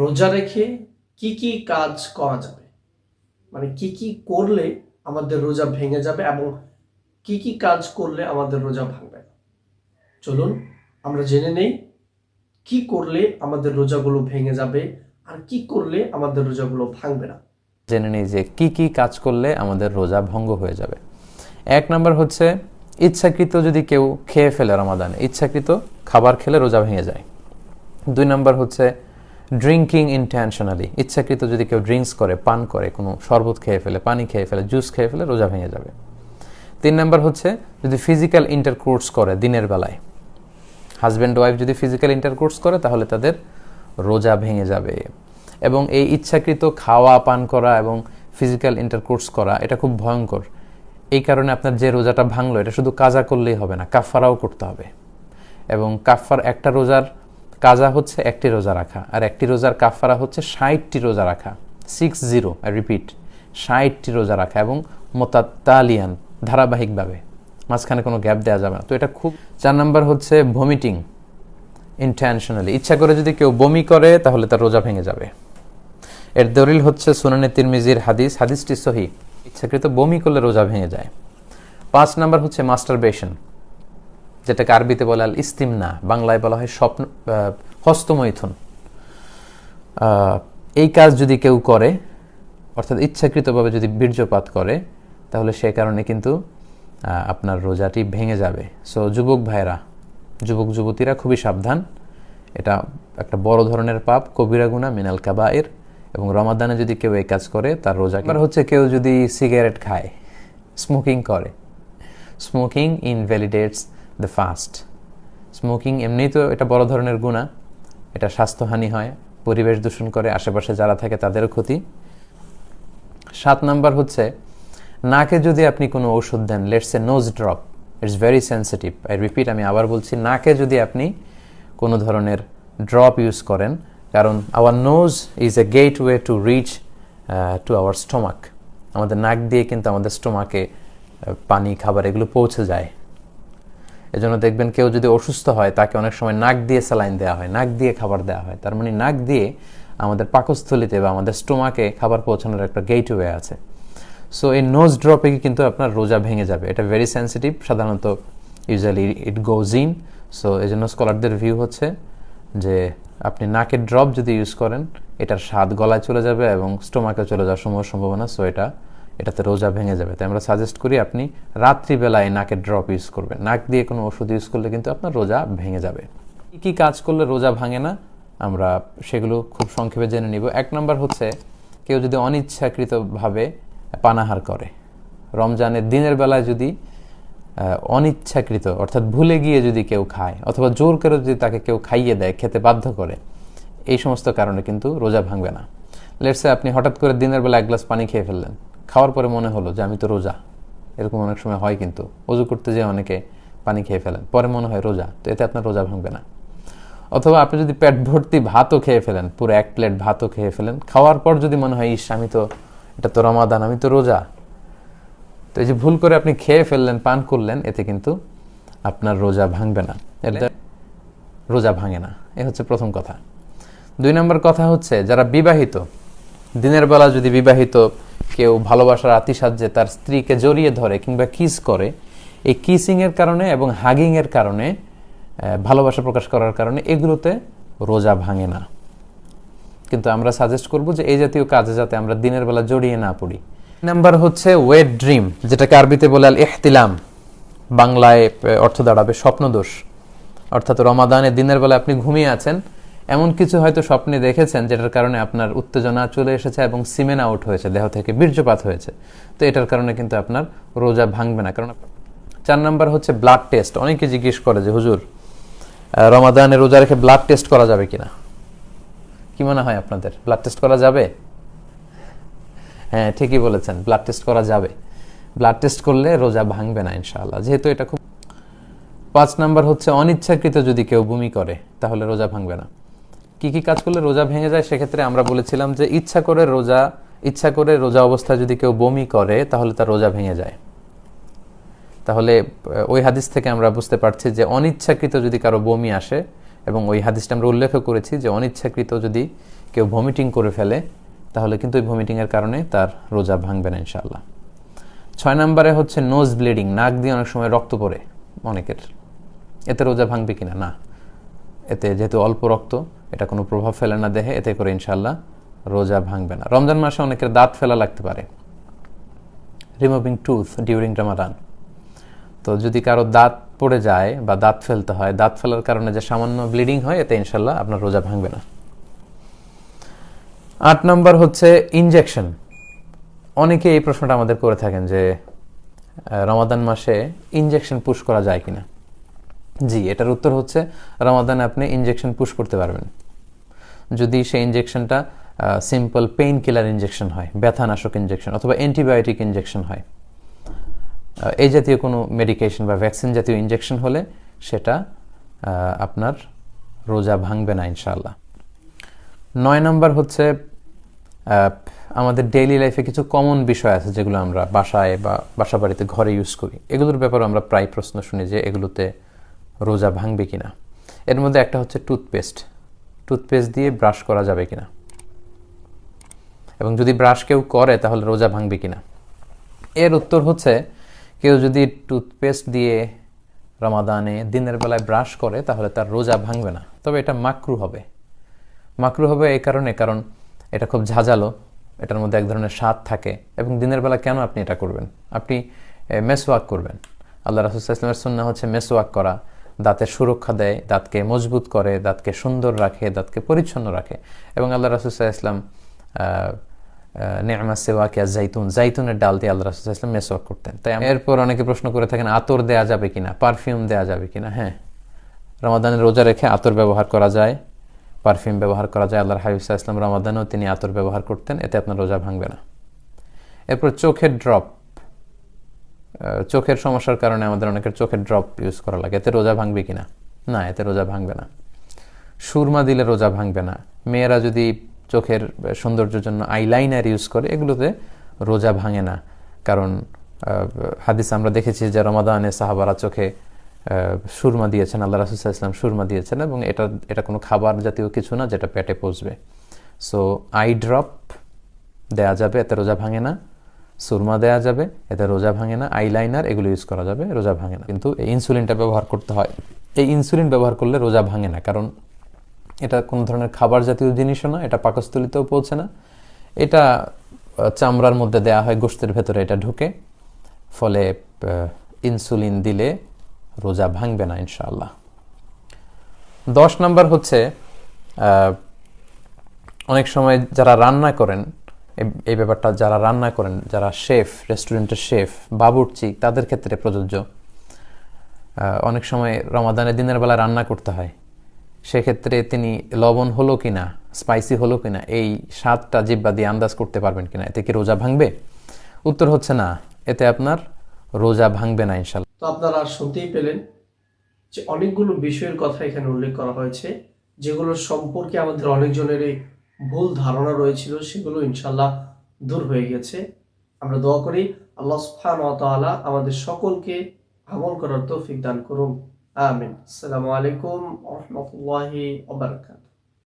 রোজা রেখে কি কি কাজ করা যাবে? মানে কি কি করলে আমাদের রোজা ভেঙে যাবে এবং কি কি কাজ করলে আমাদের রোজা ভাঙবে? না চলুন, আমরা জেনে নেই কি করলে আমাদের রোজাগুলো ভেঙে যাবে আর কি করলে আমাদের রোজাগুলো ভাঙবে না। জেনে নিই যে কি কি কাজ করলে আমাদের রোজা ভঙ্গ হয়ে যাবে। এক নম্বর হচ্ছে, ইচ্ছাকৃত যদি কেউ খেয়ে ফেলে রমাদানে, ইচ্ছাকৃত খাবার খেলে রোজা ভেঙে যায়। দুই নম্বর হচ্ছে ড্রিঙ্কিং ইন্টেনশনালি ইচ্ছাকৃত যদি কেউ ড্রিঙ্কস করে, পান করে, কোনো শরবত খেয়ে ফেলে, পানি খেয়ে ফেলে জুস খেয়ে ফেলে, রোজা ভেঙে যাবে। তিন নম্বর হচ্ছে, যদি ফিজিক্যাল ইন্টারকোর্স করে দিনের বেলায়। হাজব্যান্ড ওয়াইফ যদি ফিজিক্যাল ইন্টারকোর্স করে, তাহলে তাদের রোজা ভেঙে যাবে। এবং এই ইচ্ছাকৃত খাওয়া, পান করা এবং ফিজিক্যাল ইন্টারকোর্স করা, এটা খুব ভয়ঙ্কর। এই কারণে আপনার যে রোজাটা ভাঙলো, এটা শুধু কাজা করলেই হবে না কাফারাও করতে হবে। এবং কাফার একটা রোজার কাজা হচ্ছে একটি রোজা রাখা আর একটি রোজার কাফারা হচ্ছে ষাটটি রোজা রাখা। সিক্স জিরো রিপিট ষাটটি রোজা রাখা এবং মোতাতালিয়ান ধারাবাহিকভাবে। মাঝখানে কোনো গ্যাপ দেওয়া যাবে না। তো এটা খুব চার নাম্বার হচ্ছে ভমিটিং ইন্টেনশনালি ইচ্ছা করে যদি কেউ বমি করে, তাহলে তার রোজা ভেঙে যাবে। এর দলিল হচ্ছে সুনানে তিরমিজির হাদিস। হাদিসটি সহি। ইচ্ছাকৃত বমি করলে রোজা ভেঙে যায়। পাঁচ নাম্বার হচ্ছে মাস্টার মাস্টারবেশন যেটাকে আরবিতে বলে আল ইস্তিমনা বাংলায় বলা হয় স্বপ্ন হস্তমৈথুন। এই কাজ যদি কেউ করে, অর্থাৎ ইচ্ছাকৃতভাবে যদি বীর্যপাত করে, তাহলে সে কারণে কিন্তু আপনার রোজাটি ভেঙে যাবে। সো যুবক ভাইরা যুবক যুবতীরা খুবই সাবধান। এটা একটা বড় ধরনের পাপ, কবিরা গুণা মিনাল কাবায়ের। এবং রমাদানে যদি কেউ এই কাজ করে, তার রোজা এবার হচ্ছে কেউ যদি সিগারেট খায়, স্মোকিং করে। Smoking invalidates the fast smoking এমনিই তো এটা বড় ধরনের গুণা। এটা স্বাস্থ্যহানি হয়, পরিবেশ দূষণ করে, আশেপাশে যারা থাকে তাদেরও ক্ষতি। সাত নাম্বার হচ্ছে, নাকে যদি আপনি কোনো ওষুধ দেন let's a nose drop it's very sensitive I repeat আমি আবার বলছি, নাকে যদি আপনি কোনো ধরনের ড্রপ ইউজ করেন, কারণ our nose is a gateway to reach to our stomach আমাদের নাক দিয়ে কিন্তু আমাদের স্টোমাকে পানি, খাবার এগুলো পৌঁছে যায়। এজন্য দেখবেন কেউ যদি অসুস্থ হয়, তাকে অনেক সময় নাক দিয়ে স্যালাইন দেওয়া হয়, নাক দিয়ে খাবার দেওয়া হয়। তার মানে নাক দিয়ে আমাদের পাকস্থলিতে বা আমাদের স্টোমাকে খাবার পৌঁছানোর একটা গেটওয়ে আছে। সো এই নোজ ড্রপে কিন্তু আপনার রোজা ভেঙে যাবে। এটা ভেরি সেন্সিটিভ সাধারণত usually it goes in so এই জন্য স্কলারদের ভিউ হচ্ছে যে আপনি নাকের ড্রপ যদি ইউজ করেন, এটার স্বাদ গলায় চলে যাবে এবং স্টোমাকে চলে যাওয়ার সময় সম্ভাবনা। সো এটা এটাতে রোজা ভেঙে যাবে। তাই আমরা সাজেস্ট করি আপনি রাত্রিবেলায় নাকের ড্রপ ইউজ করবেন। নাক দিয়ে কোনো ওষুধ ইউজ করলে কিন্তু আপনার রোজা ভেঙে যাবে। কী কী কাজ করলে রোজা ভাঙে না? আমরা সেগুলো খুব সংক্ষেপে জেনে নিব। এক নম্বর হচ্ছে, কেউ যদি অনিচ্ছাকৃতভাবে পানাহার করে, রমজানের দিনের বেলায় যদি অনিচ্ছাকৃত, অর্থাৎ ভুলে গিয়ে যদি কেউ খায়, অথবা জোর করে যদি তাকে কেউ খাইয়ে দেয়, খেতে বাধ্য করে, এই সমস্ত কারণে কিন্তু রোজা ভাঙবে না। লেটসে আপনি হঠাৎ করে দিনের বেলা এক গ্লাস পানি খেয়ে ফেললেন। খাওয়ার পরে মনে হলো যে আমি তো রোজা। এরকম অনেক সময় হয় কিন্তু। অজু করতে যেয়ে অনেকে পানি খেয়ে ফেলেন। পরে মনে হয় রোজা, তো এতে আপনার রোজা ভাঙবে না। অথবা আপনি যদি পেট ভর্তি ভাতও খেয়ে ফেলেন, পুরো এক প্লেট ভাতও খেয়ে ফেলেন, খাওয়ার পর যদি মনে হয়, ইস, আমি তো, এটা তো রমাদান, আমি তো রোজা। তো এই যে ভুল করে আপনি খেয়ে ফেললেন, পান করলেন, এতে কিন্তু আপনার রোজা ভাঙবে না। এটা রোজা ভাঙে না। এ হচ্ছে প্রথম কথা। দুই নম্বর কথা হচ্ছে, যারা বিবাহিত, দিনের বেলা যদি বিবাহিত কেউ ভালোবাসার আতিসাহ্যে তার স্ত্রীকে জড়িয়ে ধরে কিংবা কিস করে, এই কিসিংয়ের কারণে এবং হাগিংয়ের কারণে ভালোবাসা প্রকাশ করার কারণে এগুলোতে রোজা ভাঙে না। কিন্তু আমরা সাজেস্ট করব যে এই জাতীয় কাজে যাতে আমরা দিনের বেলা জড়িয়ে না পড়ি। নাম্বার হচ্ছে ওয়েট ড্রিম যেটাকে আরবিতে বলে আল ইহতিলাম বাংলায় অর্থ দাঁড়াবে স্বপ্নদোষ। অর্থাৎ রমাদানে দিনের বেলা আপনি ঘুমিয়ে আছেন এমন কিছু হয়তো স্বপ্নে দেখেছেন যেটার কারণে আপনার উত্তেজনা চলে এসেছে এবং সিমেন আউট হয়েছে, দেহ থেকে বীর্যপাত হয়েছে। তো এটার কারণে কিন্তু আপনার রোজা ভাঙবে না। কারণ চার নাম্বার হচ্ছে ব্লাড টেস্ট অনেকে জিজ্ঞেস করে যে, হুজুর রমাদানে রোজা রেখে ব্লাড টেস্ট করা যাবে কিনা? কি মনে হয় আপনাদের? ব্লাড টেস্ট করা যাবে? হ্যাঁ ঠিকই বলেছেন ব্লাড টেস্ট করা যাবে। ব্লাড টেস্ট করলে রোজা ভাঙবে না ইনশাআল্লাহ। যেহেতু এটা খুব পাঁচ নাম্বার হচ্ছে, অনিচ্ছাকৃত যদি কেউ বমি করে, তাহলে রোজা ভাঙবে না। কি কি কাজ করলে রোজা ভেঙে যায়, সেক্ষেত্রে আমরা বলেছিলাম যে ইচ্ছা করে রোজা, ইচ্ছা করে রোজা অবস্থায় যদি কেউ বমি করে, তাহলে তার রোজা ভেঙে যায়। তাহলে ওই হাদিস থেকে আমরা বুঝতে পারছি যে অনিচ্ছাকৃত যদি কারও বমি আসে, এবং ওই হাদিসটা আমরা উল্লেখ করেছি যে অনিচ্ছাকৃত যদি কেউ ভমিটিং করে ফেলে, তাহলে কিন্তু ওই ভমিটিংয়ের কারণে তার রোজা ভাঙবে না ইনশাআল্লাহ। ছয় নম্বরে হচ্ছে নোজ ব্লিডিং নাক দিয়ে অনেক সময় রক্ত পড়ে অনেকের। এতে রোজা ভাঙবে কিনা? না। এতে যেহেতু অল্প রক্ত এটা কোনো প্রভাব ফেলে না দেহে, এতে করে ইনশাল্লাহ রোজা ভাঙবে না। রমজান মাসে অনেকের দাঁত ফেলা লাগতে পারে। রিমুভিং টুথ ডিউরিং রামাদান তো যদি কারও দাঁত পড়ে যায় বা দাঁত ফেলতে হয়, দাঁত ফেলার কারণে যে সামান্য ব্লিডিং হয়, এতে ইনশাল্লাহ আপনার রোজা ভাঙবে না। আট নম্বর হচ্ছে ইনজেকশন অনেকে এই প্রশ্নটা আমাদের করে থাকেন যে রমাদান মাসে ইনজেকশন পুশ করা যায় কিনা? জি, এটার উত্তর হচ্ছে, রমাদানে আপনি ইনজেকশন পুশ করতে পারবেন। যদি সেই ইনজেকশনটা সিম্পল পেইন কিলার ইনজেকশন হয়, ব্যথানাশক ইনজেকশন অথবা অ্যান্টিবায়োটিক ইনজেকশন হয়। এই জাতীয় কোনো মেডিকেশন বা ভ্যাকসিন জাতীয় ইনজেকশন হলে সেটা আপনার রোজা ভাঙবে না ইনশাল্লাহ নয় নম্বর হচ্ছে আমাদের ডেইলি লাইফে কিছু কমন বিষয় আছে যেগুলো আমরা বাসায় বা বাসা বাড়িতে ঘরে ইউজ করি। এগুলোর ব্যাপারে আমরা প্রায় প্রশ্ন শুনি যে এগুলোতে রোজা ভাঙবে কিনা। এর মধ্যে একটা হচ্ছে টুথপেস্ট টুথপেস্ট দিয়ে ব্রাশ করা যাবে কিনা? এবং যদি ব্রাশ কেউ করে, তাহলে রোজা ভাঙবে কিনা? এর উত্তর হচ্ছে, কেউ যদি টুথপেস্ট দিয়ে রমাদানে দিনের বেলায় ব্রাশ করে, তাহলে তার রোজা ভাঙবে না। তবে এটা মাকরু হবে। মাকরু হবে এই কারণে, কারণ এটা খুব ঝাঁঝালো, এটার মধ্যে এক ধরনের স্বাদ থাকে, এবং দিনের বেলা কেন আপনি এটা করবেন? আপনি মেসওয়াক করবেন। আল্লাহ রাসুল ইসলামের সুন্না হচ্ছে মেসওয়াক করা। দাঁতের সুরক্ষা দেয়, দাঁতকে মজবুত করে, দাঁতকে সুন্দর রাখে, দাঁতকে পরিচ্ছন্ন রাখে। এবং আল্লাহ রাসুল্লাহ ইসলাম নেমা সেওয়াকিয়া জাইতুন, জাইতুনের ডাল দিয়ে আল্লাহ রাসুল ইসলাম মেসওয়াক করতেন। তাই এরপর অনেকে প্রশ্ন করে থাকেন, আতর দেয়া যাবে কিনা, পারফিউম দেয়া যাবে কিনা? হ্যাঁ। রমাদানের রোজা রেখে আতর ব্যবহার করা যায়, পারফিউম ব্যবহার করা যায়, আল্লাহর হাবিবসা ইসলাম রমাদানেও তিনি আতর ব্যবহার করতেন, এতে আপনার রোজা ভাঙবে না। এরপর চোখের ড্রপ চোখের সমস্যার কারণে আমাদের অনেকের চোখের ড্রপ ইউজ করা লাগে। এতে রোজা ভাঙবে কিনা? না না এতে রোজা ভাঙবে না। সুরমা দিলে রোজা ভাঙবে না। মেয়েরা যদি চোখের সৌন্দর্যের জন্য আইলাইনার ইউজ করে, এগুলোতে রোজা ভাঙে না। কারণ হাদিস আমরা দেখেছি যে রমাদানে সাহাবারা চোখে সুরমা দিয়েছেন, আল্লাহ রাসুসাহ ইসলাম সুরমা দিয়েছেন এবং এটা এটা কোনো খাবার জাতীয় কিছু না যেটা পেটে পচবে। সো আই ড্রপ দেয়া যাবে, এতে রোজা ভাঙে না। সুরমা দেয়া যাবে, এতে রোজা ভাঙে না আইলাইনার এগুলো ইউজ করা যাবে, রোজা ভাঙে না। কিন্তু এই ইনসুলিনটা ব্যবহার করতে হয়। এই ইনসুলিন ব্যবহার করলে রোজা ভাঙে না, কারণ এটা কোনো ধরনের খাবার জাতীয় জিনিসও না, এটা পাকস্থলিতেও পৌঁছে না। এটা চামড়ার মধ্যে দেয়া হয় গোষ্ঠের ভেতরে এটা ঢুকে। ফলে ইনসুলিন দিলে রোজা ভাঙবে না, ইনশাআল্লাহ। দশ নম্বর হচ্ছে অনেক সময় যারা রান্না করেন এই- ব্যাপারটা যারা রান্না করেন, যারা শেফ, রেস্টুরেন্টের শেফ, বাবুর্চি, তাদের ক্ষেত্রে প্রযোজ্য। অনেক সময় রমাদানের দিনের বেলা রান্না করতে হয়। সেক্ষেত্রে তিনি লবণ হলো কিনা স্পাইসি হলো কিনা, এই স্বাদটা জিব্বা দিয়ে আন্দাজ করতে পারবেন কিনা, এতে কি রোজা ভাঙবে? উত্তর হচ্ছে না। এতে আপনার রোজা ভাঙবে না, ইনশাল্লাহ। তো আপনারা শুনতেই পেলেন যে অনেকগুলো বিষয়ের কথা এখানে উল্লেখ করা হয়েছে, যেগুলো সম্পর্কে আমাদের অনেকজনেরই ভুল ধারণা রয়েছিল সেগুলো ইনশাল্লাহ দূর হয়ে গেছে। আমরা দোয়া করি আল্লাহ সুফান তালা আমাদের সকলকে আমল করার তৌফিক দান করুন। আমিন। আসসালামু আলাইকুম রহমতুল্লাহি বারাকাতুহু।